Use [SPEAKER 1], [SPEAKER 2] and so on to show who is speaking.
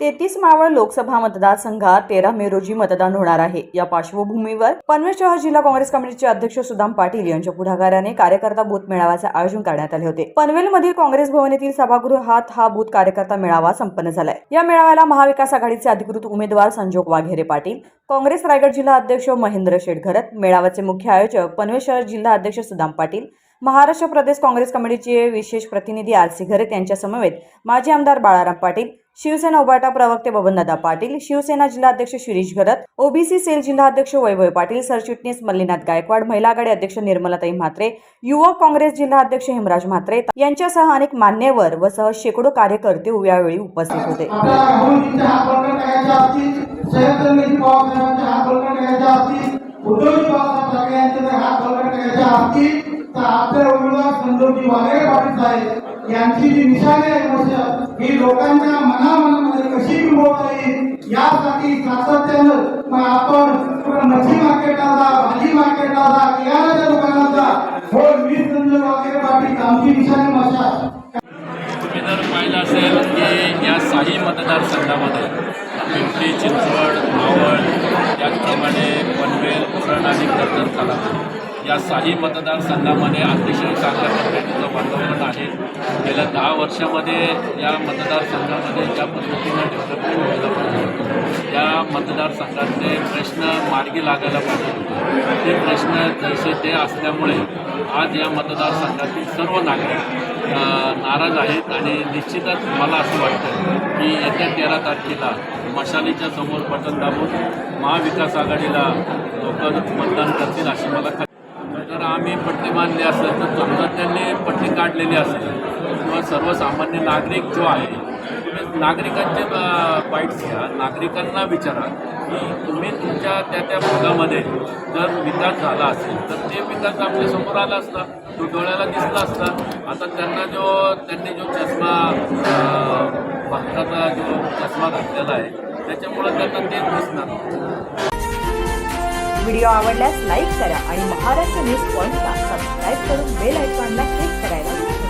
[SPEAKER 1] तेहतीस मावळ लोकसभा मतदारसंघात तेरा मे रोजी मतदान होणार आहे. या पार्श्वभूमीवर पनवेल शहर जिल्हा काँग्रेस कमिटीचे अध्यक्ष सुदाम पाटील यांच्या पुढाकाराने कार्यकर्ता बूथ मेळाव्याचे आयोजन करण्यात आले होते. पनवेलमधील काँग्रेस भवन येथील सभागृहात हा बूथ कार्यकर्ता मेळावा संपन्न झालाय. या मेळाव्याला महाविकास आघाडीचे अधिकृत उमेदवार संजोग वाघेरे पाटील काँग्रेस रायगड जिल्हा अध्यक्ष महेंद्र शेटघरत मेळाव्याचे मुख्य आयोजक पनवेल शहर जिल्हा अध्यक्ष सुदाम पाटील महाराष्ट्र प्रदेश काँग्रेस कमिटीचे विशेष प्रतिनिधी आर सी घरत यांच्या समवेत माजी आमदार बाळाराम पाटील शिवसेना उबाटा प्रवक्ते बबनदादा पाटील शिवसेना जिल्हाध्यक्ष शिरीष घरत ओबीसी सेल जिल्हाध्यक्ष वैभव पाटील सरचिटणीस मल्लीनाथ गायकवाड महिला आघाडी अध्यक्ष निर्मलाताई म्हात्रे युवक काँग्रेस जिल्हाध्यक्ष हेमराज म्हात्रे यांच्यासह अनेक मान्यवर व सह शेकडो कार्यकर्ते यावेळी उपस्थित होते.
[SPEAKER 2] उद्धवजी ठाकरे जर असतील तर उमेदवार संजोगजी वाघेरे पाटील साहेब यांची जी निशाणी आहे मशाल ही लोकांच्या मनामनामध्ये कशी बिंबवता येईल यासाठी सातत्यानं मग आपण मच्छी मार्केटला जा भाजी मार्केटला जा किराणाच्या दुकानात जा हो मी संजय वाघेरे पाटील आमची निशाणी भाषा
[SPEAKER 3] तुम्ही जर पाहिलं असेल की या साही मतदारसंघामध्ये पिंपरी चिंचवड मावळ त्याचप्रमाणे पनवेल उरण आणि कर्जत झाला या साही मतदारसंघामध्ये अतिशय चांगल्या पद्धतीचं वातावरण आहे. दहा वर्षामध्ये या मतदारसंघामध्ये ज्या पद्धतीनं डेव्हलपमेंट व्हायला पाहिजे त्या मतदारसंघातले प्रश्न मार्गी लागायला पाहिजे ते प्रश्न जसे ते असल्यामुळे आज या मतदारसंघातील सर्व नागरिक नाराज आहेत आणि निश्चितच मला असं वाटतं की येत्या तेरा तारखेला मशालीच्या समोर बटन दाबून महाविकास आघाडीला लोक मतदान करतील अशी मला खात्री. जर आम्ही पट्टी बांधली असेल तर समजा त्यांनी पट्टी काढलेली असेल. सर्वसामान्य नागरिक जो आहे तुम्ही नागरिकांचे बाईट्स घ्या नागरिकांना विचारा की तुम्ही तुमच्या त्या त्या भागामध्ये जर विकास झाला असेल तर ते विकास आपल्यासमोर आला असता तो डोळ्याला दिसला असता आता त्यांना जो त्यांनी जो चष्मा भारताचा जो चष्मा घातलेला आहे त्याच्यामुळं त्यांना तेच दिसणार
[SPEAKER 1] व्हिडिओ आवडल्यास लाईक करा आणि महाराष्ट्र न्यूज पॉईंटला सबस्क्राईब करून बेल आयकॉनला क्लिक करायला विसरू